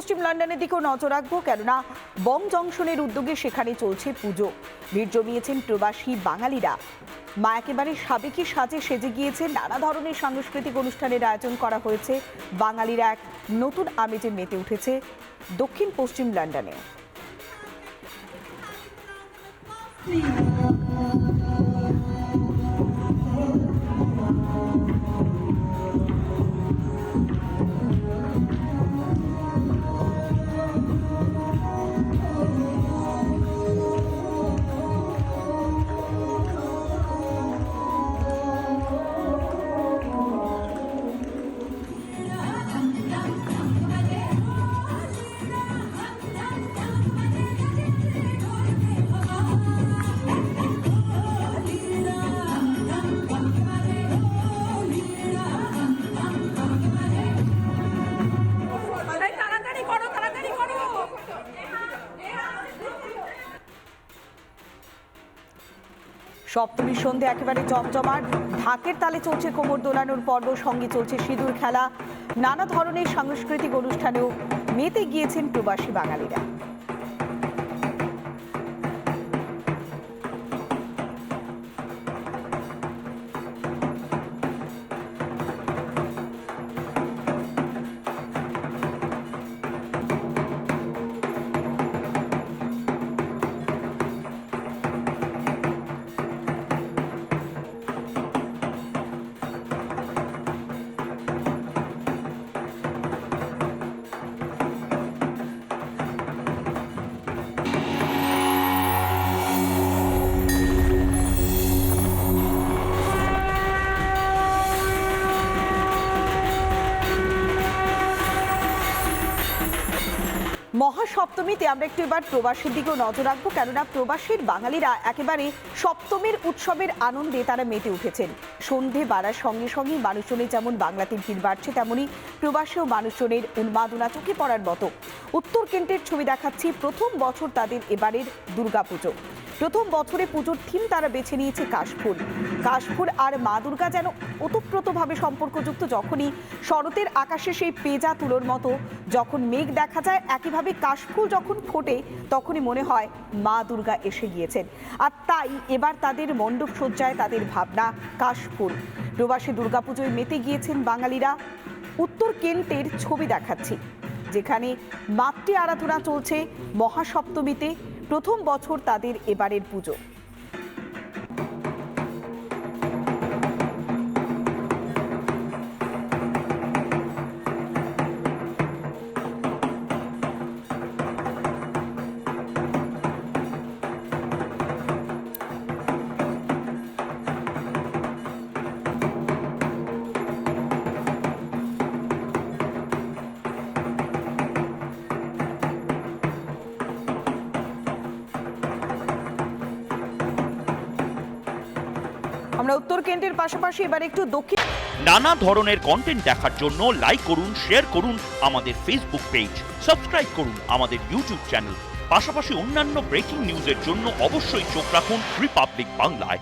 পশ্চিম লন্ডনের দিকেও নজর রাখব, কেননা বং জংশনের উদ্যোগে সেখানে চলছে পুজো। ভিড় জমিয়েছেন প্রবাসী বাঙালিরা। মা একেবারে সাবেকি সাজে সেজে গিয়েছে, নানা ধরনের সাংস্কৃতিক অনুষ্ঠানের আয়োজন করা হয়েছে। বাঙালিরা এক নতুন আমেজে মেতে উঠেছে দক্ষিণ পশ্চিম লন্ডনে। সপ্তমীর সন্ধে একেবারে জমজমাট ঢাকের তালে চলছে কোমর দোলানোর পর্ব, সঙ্গে চলছে সিঁদুর খেলা। নানা ধরনের সাংস্কৃতিক অনুষ্ঠানেও মেতে গিয়েছেন প্রবাসী বাঙালিরা। মহাসপ্তমীতে আমরা একটু এবার প্রবাসীর দিকেও নজর রাখব। কেননা প্রবাসীর বাঙালিরা একেবারে সপ্তমীর উৎসবের আনন্দে তারা মেতে উঠেছেন। সন্ধে বাড়ার সঙ্গে সঙ্গে মানুষজনের যেমন বাংলাতে ভিড় বাড়ছে, তেমনি প্রবাসেও মানুষজনের উন্মাদনা চোখে পড়ার মতো। উত্তর কেন্টের ছবি দেখাচ্ছি। প্রথম বছর তাদের এবারের দুর্গাপুজো। প্রথম বছরে পুজোর থিম তারা বেছে নিয়েছে কাশফুল। কাশফুল আর মা দুর্গা যেন ওতপ্রোতভাবে সম্পর্কযুক্ত যখনই শরতের আকাশে সেই পেজা তুলোর মতো যখন মেঘ দেখা যায়, একইভাবে কাশফুল যখন ফোটে, তখনই মনে হয় মা দুর্গা এসে গিয়েছেন। আর তাই এবার তাদের মণ্ডপ সজ্জায় তাদের ভাবনা কাশফুল। প্রবাসী দুর্গাপুজোয় মেতে গিয়েছেন বাঙালিরা। উত্তর কেন্টের ছবি দেখাচ্ছি, যেখানে মাতৃ আরাধনা চলছে মহাসপ্তমীতে। প্রথম বছর তাদের এবারের পুজো। আমরা উত্তর কেন্দ্রের পাশাপাশি এবার একটু দক্ষিণ নানা ধরনের কন্টেন্ট দেখার জন্য লাইক করুন শেয়ার করুন আমাদের ফেসবুক পেজ সাবস্ক্রাইব করুন আমাদের ইউটিউব চ্যানেল পাশাপাশি অন্যান্য ব্রেকিং নিউজের জন্য অবশ্যই চোখ রাখুন রিপাবলিক বাংলায়